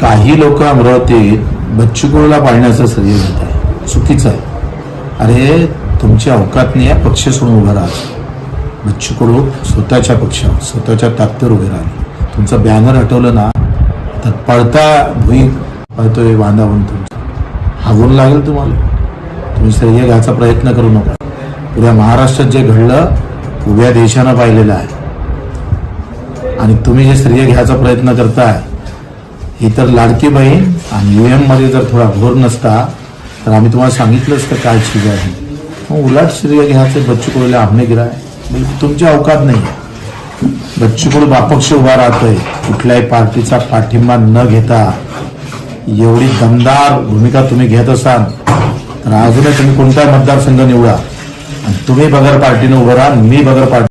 काही लोक अमरावतीत बच्चू पाळण्याचं श्रेय घेत आहे चुकीचं आहे. अरे तुमची अवकात नाही आहे पक्ष सोडून उभं राहा. बच्चू स्वतःच्या पक्षावर स्वतःच्या ताकदीवर उभे राहिले तुमचं बॅनर हटवलं ना तर पळता भुई पळतोय बांधावून तुमचं. हागून लागेल तुम्हाला. तुम्ही श्रेय घ्यायचा प्रयत्न करू नका. उद्या महाराष्ट्रात जे घडलं उभ्या देशानं पाहिलेलं आहे. आणि तुम्ही जे श्रेय घ्यायचा प्रयत्न करताय ही तर लाडकी बहीण आणि यू एममध्ये जर थोडा घोर नसता तर आम्ही तुम्हाला सांगितलंच तर काय चीज आहे. मग उलाट श्रेय घ्यायचं बच्चू कडूला आमने गिराय म्हणजे तुमच्या अवकात नाही. बच्चू कडू बापक्ष उभा राहतोय. कुठल्याही पार्टीचा पाठिंबा न घेता. एवढी दमदार भूमिका तुम्ही घेत असाल तर अजूनही तुम्ही कोणता मतदारसंघ निवडा. आणि तुम्ही बगर पार्टीनं उभं राहा मी बगर पार्टी